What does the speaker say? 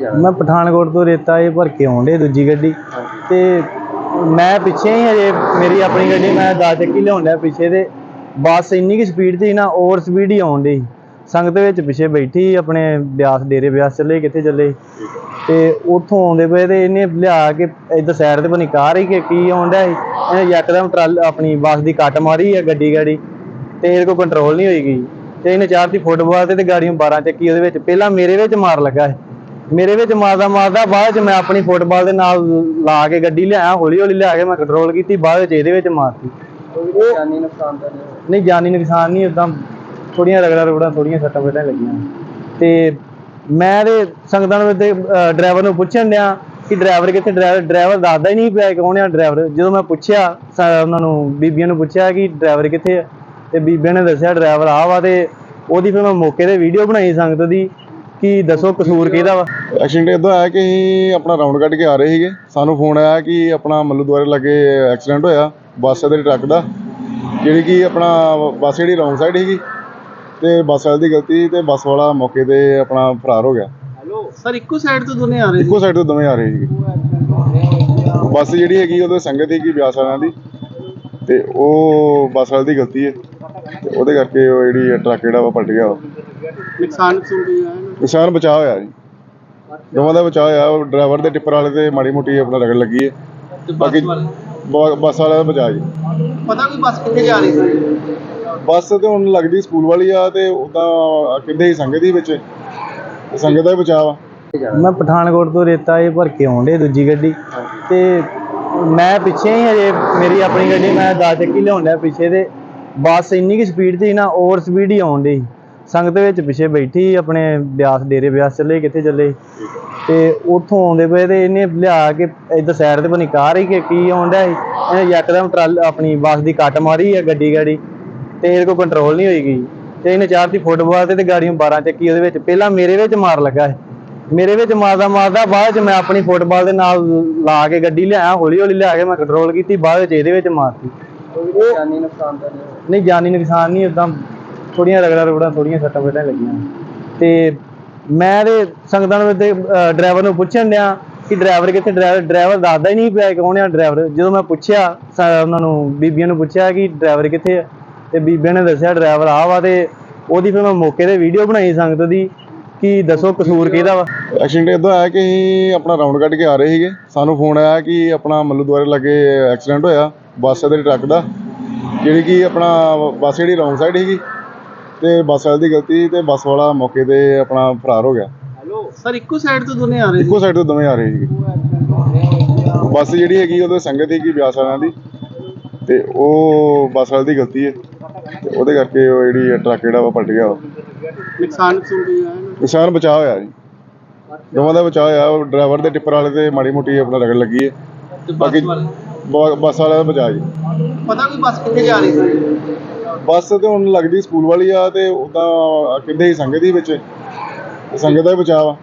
ਜਾਣਾ ਮੈਂ ਪਠਾਨਕੋਟ ਤੋਂ ਰੇਤਾ ਇਹ ਭਰ ਕੇ ਆਉਂਦੇ ਦੂਜੀ ਗੱਡੀ। ਤੇ ਮੈਂ ਪਿੱਛੇ ਹੀ ਹਜੇ ਮੇਰੀ ਆਪਣੀ ਗੱਡੀ ਮੈਂ ਦਸ ਚੱਕੀ ਲਿਆਉਂਦਾ ਪਿੱਛੇ ਤੇ। ਬੱਸ ਇੰਨੀ ਕਿ ਸਪੀਡ ਤੇ ਸੀ ਨਾ ਓਵਰ ਸਪੀਡ ਹੀ ਆਉਣ ਡਈ। ਸੰਗਤ ਵਿੱਚ ਪਿੱਛੇ ਬੈਠੀ ਸੀ, ਆਪਣੇ ਬਿਆਸ ਡੇਰੇ ਬਿਆਸ ਚੱਲੇ ਕਿੱਥੇ ਚੱਲੇ। ਤੇ ਉੱਥੋਂ ਆਉਂਦੇ ਪਏ ਤੇ ਇਹਨੇ ਲਿਆ ਕੇ ਇੱਧਰ ਸਾਈਡ ਤੇ ਬਣੀ ਕਾਰ ਹੀ ਕਿ ਕੀ ਆਉਂਦਾ ਸੀ। ਇਹਨੇ ਯਕਦਮ ਟਰਾਲ ਆਪਣੀ ਬੱਸ ਦੀ ਕੱਟ ਮਾਰੀ ਆ ਗੱਡੀ ਗਾੜੀ। ਤੇ ਇਹਦੇ ਕੋਲ ਕੰਟਰੋਲ ਨਹੀਂ ਹੋਈ ਗਈ। ਤੇ ਇਹਨੇ ਚਾਰਤੀ ਫੁੱਟਬਾਲ ਤੇ ਤੇ ਗਾੜੀਆਂ 12 ਚੱਕੀ ਉਹਦੇ ਵਿੱਚ ਪਹਿਲਾਂ ਮੇਰੇ ਵਿੱਚ ਮਾਰ ਲੱਗਾ ਮੇਰੇ ਵਿੱਚ ਮਾਰਦਾ ਮਾਰਦਾ ਬਾਅਦ ਚ ਮੈਂ ਆਪਣੀ ਫੁੱਟਬਾਲ ਦੇ ਨਾਲ ਲਾ ਕੇ ਗੱਡੀ ਲਿਆਇਆ ਹੌਲੀ ਹੌਲੀ ਲਿਆ ਕੇ ਮੈਂ ਕੰਟਰੋਲ ਕੀਤੀ ਬਾਅਦ ਵਿੱਚ ਇਹਦੇ ਵਿੱਚ ਮਾਰਤੀ। ਜਾਨੀ ਨੁਕਸਾਨ ਤਾਂ ਨਹੀਂ ਜਾਨੀ ਨੁਕਸਾਨ ਨਹੀਂ ਉਦਾਂ ਥੋੜੀਆਂ ਰਗੜਾ ਰਗੜਾ ਥੋੜੀਆਂ ਸੱਟਾਂ ਫੇਟਾਂ ਲੱਗੀਆਂ। ਤੇ ਮੈਂ ਤੇ ਸੰਗਤਾਂ ਨੂੰ ਤੇ ਡਰਾਈਵਰ ਨੂੰ ਪੁੱਛਣ ਡਿਆ ਕਿ ਡਰਾਈਵਰ ਕਿੱਥੇ ਡਰਾਈਵਰ ਡਰਾਈਵਰ ਦੱਸਦਾ ਹੀ ਨਹੀਂ ਪਿਆ ਕੌਣ ਆ ਡਰਾਈਵਰ ਜਦੋਂ ਮੈਂ ਪੁੱਛਿਆ ਉਹਨਾਂ ਨੂੰ ਬੀਬੀਆਂ ਨੂੰ ਪੁੱਛਿਆ ਕਿ ਡਰਾਈਵਰ ਕਿੱਥੇ ਆ? ਤੇ ਬੀਬੀਆਂ ਨੇ ਦੱਸਿਆ ਡਰਾਈਵਰ ਆ ਵਾ ਤੇ ਉਹਦੀ ਫਿਰ ਮੈਂ ਮੌਕੇ ਤੇ ਵੀਡੀਓ ਬਣਾਈ ਸੰਗਤ ਦੀ। ਕਿ ਦੱਸੋ ਕਸੂਰ ਕਿਹਦਾ ਵਾ? ਐਕਸੀਡੈਂਟ ਇਦਾਂ ਆਇਆ ਕਿ ਅਸੀਂ ਆਪਣਾ ਰਾਉਂਡ ਕੱਢ ਕੇ ਆ ਰਹੇ ਸੀਗੇ। ਸਾਨੂੰ ਫੋਨ ਆਇਆ ਕਿ ਆਪਣਾ ਮੱਲੂ ਦੁਆਰੇ ਲੱਗੇ ਐਕਸੀਡੈਂਟ ਹੋਇਆ ਬੱਸ ਦੇ ਟਰੱਕ ਦਾ ਜਿਹੜੀ ਕਿ ਆਪਣਾ ਬੱਸ ਜਿਹੜੀ ਰੌਂਗ ਸਾਈਡ ਸੀਗੀ ਤੇ ਬੱਸ ਵਾਲੇ ਦੀ ਗਲਤੀ ਤੇ ਬੱਸ ਵਾਲਾ ਮੌਕੇ ਤੇ ਆਪਣਾ ਫਰਾਰ ਹੋ ਗਿਆ। ਸਰ ਇੱਕੋ ਸਾਈਡ ਤੋਂ ਦੋਨੇ ਆ ਰਹੇ ਇੱਕੋ ਸਾਈਡ ਤੋਂ ਦੋਵੇਂ ਆ ਰਹੇ ਸੀਗੇ। ਬੱਸ ਜਿਹੜੀ ਹੈਗੀ ਉਹਦੇ ਸੰਗਤ ਸੀਗੀ ਬਿਆਸ ਵਾਲਿਆਂ ਦੀ ਤੇ ਉਹ ਬੱਸ ਵਾਲੇ ਦੀ ਗਲਤੀ ਹੈ। ਉਹਦੇ ਕਰਕੇ ਉਹ ਜਿਹੜੀ ਟਰੱਕ ਜਿਹੜਾ ਵਾ ਪਲਟ ਗਿਆ ਵਾ ਨੁਕਸਾਨ ਨੁਕਸਾਨ ਵੀ ਆਇਆ ਨਿਸ਼ਾਨ ਬਚਾ ਹੋਇਆ ਜੀ। ਦੋਵਾਂ ਦਾ ਬਚਾ ਹੋਇਆ ਉਹ ਡਰਾਈਵਰ ਦੇ ਟਿੱਪਰ ਵਾਲੇ ਤੇ ਮਾੜੀ ਮੋਟੀ ਆਪਣਾ ਰਗੜ ਲੱਗੀ ਹੈ ਤੇ ਬਾਕੀ ਬ- ਬੱਸ ਵਾਲਾ ਦਾ ਬਚਾ ਜੀ। ਪਤਾ ਕੋਈ ਬੱਸ ਕਿੱਥੇ ਜਾ ਰਹੀ ਸੀ? ਬੱਸ ਤੇ ਹੁਣ ਲੱਗਦੀ ਸਕੂਲ ਵਾਲੀ ਆ ਤੇ ਉਦਾਂ ਕਿੰਦੇ ਹੀ ਸੰਗਤ ਹੀ ਵਿੱਚ। ਤੇ ਸੰਗਤ ਦਾ ਹੀ ਬਚਾ ਵਾ। ਮੈਂ ਪਠਾਨਕੋਟ ਤੋਂ ਰੇਤਾ ਇਹ ਭਰ ਕੇ ਆਉਂਦੇ ਦੂਜੀ ਗੱਡੀ। ਤੇ ਮੈਂ ਪਿੱਛੇ ਹੀ ਹਜੇ ਮੇਰੀ ਆਪਣੀ ਗੱਡੀ ਮੈਂ ਦਸ ਚੱਕੀ ਲਿਆਉਂਦਾ ਪਿੱਛੇ ਤੇ ਬੱਸ ਇੰਨੀ ਕਿ ਸਪੀਡ ਤੇ ਸੀ ਨਾ ਓਵਰ ਸਪੀਡ ਹੀ ਆਉਣ ਡਈ। ਸੰਗਤ ਵਿੱਚ ਪਿੱਛੇ ਬੈਠੀ ਸੀ, ਆਪਣੇ ਬਿਆਸ ਡੇਰੇ ਬਿਆਸ ਚੱਲੇ ਕਿੱਥੇ ਚੱਲੇ? ਤੇ ਉੱਥੋਂ ਆਉਂਦੇ ਪਏ ਤੇ ਇਹਨੇ ਲਿਆ ਕੇ ਇੱਧਰ ਸਾਈਡ ਤੇ ਬਣੀ ਕਾਰ ਹੀ ਕਿ ਕੀ ਆਉਂਦਾ ਸੀ। ਇਹਨੇ ਯਕਦਮ ਟਰਾਲ ਆਪਣੀ ਬੱਸ ਦੀ ਕੱਟ ਮਾਰੀ ਆ ਗੱਡੀ ਗਾੜੀ। ਤੇ ਇਹਦੇ ਕੋਲ ਕੰਟਰੋਲ ਨਹੀਂ ਹੋਈ ਗਈ। ਤੇ ਇਹਨੇ ਚਾਰ ਦੀ ਫੁੱਟਬਾਲ ਤੇ ਤੇ ਗਾੜੀਆਂ 12 ਚੱਕੀ ਉਹਦੇ ਵਿੱਚ। ਪਹਿਲਾਂ ਮੇਰੇ ਵਿੱਚ ਮਾਰ ਲੱਗਾ ਮੇਰੇ ਵਿੱਚ ਮਾਰਦਾ ਮਾਰਦਾ ਬਾਅਦ ਚ ਮੈਂ ਆਪਣੀ ਫੁੱਟਬਾਲ ਦੇ ਨਾਲ ਲਾ ਕੇ ਗੱਡੀ ਲਿਆਇਆ ਹੌਲੀ ਹੌਲੀ ਲਿਆ ਕੇ ਮੈਂ ਕੰਟਰੋਲ ਕੀਤੀ ਬਾਅਦ ਵਿੱਚ ਇਹਦੇ ਵਿੱਚ ਮਾਰਤੀ। ਉਹ ਜਾਨੀ ਨੁਕਸਾਨ ਤਾਂ ਨਹੀਂ ਹੋਇਆ। ਨਹੀਂ ਜਾਨੀ ਨੁਕਸਾਨ ਨਹੀਂ ਉਦਾਂ ਥੋੜੀਆਂ ਰਗੜਾ ਰਗੜਾ ਥੋੜੀਆਂ ਸੱਟਾਂ ਫੇਟਾਂ ਲੱਗੀਆਂ। ਤੇ ਮੈਂ ਤੇ ਸੰਗਤਾਂ ਨੂੰ ਤੇ ਡਰਾਈਵਰ ਨੂੰ ਪੁੱਛਣ ਡਿਆ ਕਿ ਡਰਾਈਵਰ ਕਿੱਥੇ ਡਰਾਈਵਰ ਡਰਾਈਵਰ ਦੱਸਦਾ ਹੀ ਨਹੀਂ ਪਿਆ ਕੌਣ ਆ ਡਰਾਈਵਰ ਜਦੋਂ ਮੈਂ ਪੁੱਛਿਆ ਸ- ਉਹਨਾਂ ਨੂੰ ਬੀਬੀਆਂ ਨੂੰ ਪੁੱਛਿਆ ਕਿ ਡਰਾਈਵਰ ਕਿੱਥੇ ਆ? ਤੇ ਬੀਬੀਆਂ ਨੇ ਦੱਸਿਆ ਡਰਾਈਵਰ ਆ ਵਾ ਤੇ ਉਹਦੀ ਫਿਰ ਮੈਂ ਮੌਕੇ ਤੇ ਵੀਡੀਓ ਬਣਾਈ ਸੰਗਤ ਦੀ। ਕਿ ਦੱਸੋ ਕਸੂਰ ਕਿਹਦਾ ਵਾ? ਐਕਸੀਡੈਂਟ ਇਦਾਂ ਆਇਆ ਕਿ ਅਸੀਂ ਆਪਣਾ ਰਾਉਂਡ ਕੱਢ ਕੇ ਆ ਰਹੇ ਸੀਗੇ। ਸਾਨੂੰ ਫੋਨ ਆਇਆ ਕਿ ਆਪਣਾ ਮੱਲੂ ਦੁਆਰੇ ਲੱਗੇ ਐਕਸੀਡੈਂਟ ਹੋਇਆ ਬੱਸ ਦੇ ਟਰੱਕ ਦਾ। ਜਿਹੜੀ ਕਿ ਆਪਣਾ ਬੱਸ ਜਿਹੜੀ ਰੌਂਗ ਸਾਈਡ ਸੀਗੀ ਤੇ ਬੱਸ ਵਾਲੇ ਦੀ ਗਲਤੀ ਤੇ ਬੱਸ ਵਾਲਾ ਮੌਕੇ ਤੇ ਆਪਣਾ ਫਰਾਰ ਹੋ ਗਿਆ। ਸਰ ਇੱਕੋ ਸਾਈਡ ਤੋਂ ਦੋਨੇ ਆ ਰਹੇ ਇੱਕੋ ਸਾਈਡ ਤੋਂ ਦੋਵੇਂ ਆ ਰਹੇ ਸੀਗੇ। ਬੱਸ ਜਿਹੜੀ ਹੈਗੀ ਉਹਦੇ ਸੰਗਤ ਸੀਗੀ ਬਿਆਸ ਵਾਲਿਆਂ ਦੀ ਤੇ ਉਹ ਬੱਸ ਵਾਲੇ ਦੀ ਗਲਤੀ ਹੈ। ਤੇ ਉਹਦੇ ਕਰਕੇ ਉਹ ਜਿਹੜੀ ਟਰੱਕ ਜਿਹੜਾ ਵਾ ਪਲਟ ਗਿਆ ਨੁਕਸਾਨ ਨੁਕਸਾਨ ਵੀ ਆਇਆ ਨਿਸ਼ਾਨ ਬਚਾ ਹੋਇਆ ਜੀ। ਦੋਵਾਂ ਦਾ ਬਚਾ ਹੋਇਆ ਡਰਾਈਵਰ ਦੇ ਟਿੱਪਰ ਵਾਲੇ ਤੇ ਮਾੜੀ ਮੋਟੀ ਆਪਣਾ ਰਗੜ ਲੱਗੀ ਹੈ। ਤੇ ਬਾਕੀ ਬ- ਬੱਸ ਵਾਲਾ ਦਾ ਬਚਾ ਜੀ। ਪਤਾ ਕੋਈ ਬੱਸ ਕਿੱਥੇ ਜਾ ਰਹੀ ਸੀ? ਬੱਸ ਤੇ ਹੁਣ ਲੱਗਦੀ ਸਕੂਲ ਵਾਲੀ ਆ ਤੇ ਉਦਾਂ ਕਿੰਦੇ ਹੀ ਸੰਗਤ ਹੀ ਵਿੱਚ ਤੇ ਸੰਗਤ ਦਾ ਹੀ ਬਚਾ ਵਾ।